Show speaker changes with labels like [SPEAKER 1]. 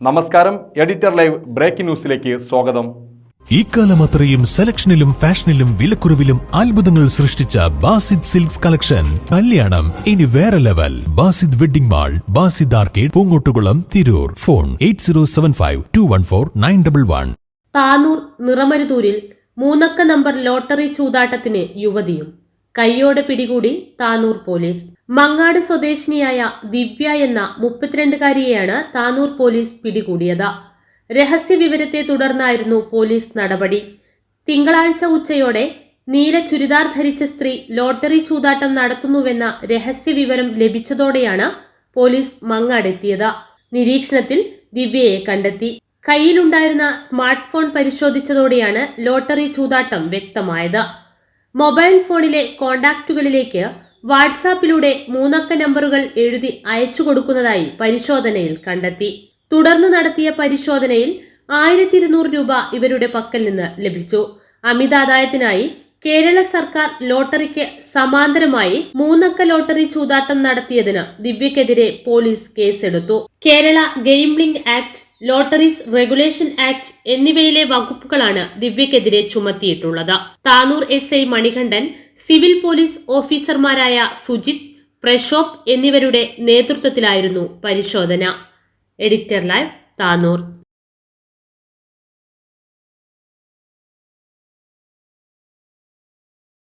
[SPEAKER 1] നമസ്കാരം editor live breaking ന്യൂസിലേക്ക് സ്വാഗതം.
[SPEAKER 2] ഇക്കാലം അത്രയും സെലക്ഷനിലും ഫാഷനിലും വിലക്കുറവിലും അത്ഭുതങ്ങൾ സൃഷ്ടിച്ച ബാസിദ് സിൽക്സ് കളക്ഷൻ. കല്യാണം ഇനി വേറെ level. Basid wedding mall Basid arcade Poongottukulam Tirur. Phone eight zero seven five two one four nine double one.
[SPEAKER 3] Tanur നിറമരുതൂരിൽ മൂന്നക്ക നമ്പർ ലോട്ടറി ചൂതാട്ടത്തിന് യുവതിയും കയ്യോടെ പിടികൂടി താനൂർ പോലീസ്. മങ്ങാട് സ്വദേശിനിയായ ദിവ്യ എന്ന മുപ്പത്തിരണ്ടുകാരിയെയാണ് താനൂർ പോലീസ് പിടികൂടിയത്. രഹസ്യ വിവരത്തെ തുടർന്നായിരുന്നു പോലീസ് നടപടി. തിങ്കളാഴ്ച ഉച്ചയോടെ നീല ചുരിദാർ ധരിച്ച സ്ത്രീ ലോട്ടറി ചൂതാട്ടം നടത്തുന്നുവെന്ന രഹസ്യ വിവരം ലഭിച്ചതോടെയാണ് പോലീസ് മങ്ങാടെത്തിയത്. നിരീക്ഷണത്തിൽ ദിവ്യയെ കണ്ടെത്തി. കയ്യിലുണ്ടായിരുന്ന സ്മാർട്ട് ഫോൺ പരിശോധിച്ചതോടെയാണ് ലോട്ടറി ചൂതാട്ടം വ്യക്തമായത്. മൊബൈൽ ഫോണിലെ കോണ്ടാക്റ്റുകളിലേക്ക് വാട്സാപ്പിലൂടെ മൂന്നക്ക നമ്പറുകൾ എഴുതി അയച്ചു കൊടുക്കുന്നതായി പരിശോധനയിൽ കണ്ടെത്തി. തുടർന്ന് നടത്തിയ പരിശോധനയിൽ ആയിരത്തി ഇരുന്നൂറ് രൂപ ഇവരുടെ പക്കൽ നിന്ന് ലഭിച്ചു. അമിതാദായത്തിനായി കേരള സർക്കാർ ലോട്ടറിക്ക് സമാന്തരമായി മൂന്നക്ക ലോട്ടറി ചൂതാട്ടം നടത്തിയതിന് ദിവ്യക്കെതിരെ പോലീസ് കേസെടുത്തു. Kerala gaming act lotteries regulation act എന്നിവയിലെ വകുപ്പുകളാണ് ദിവ്യക്കെതിരെ ചുമത്തിയിട്ടുള്ളത്. Tanur S I Manikandan civil police ഓഫീസർമാരായ സുജിത് പ്രഷോപ് എന്നിവരുടെ നേതൃത്വത്തിലായിരുന്നു പരിശോധന. Editor Live Tanur.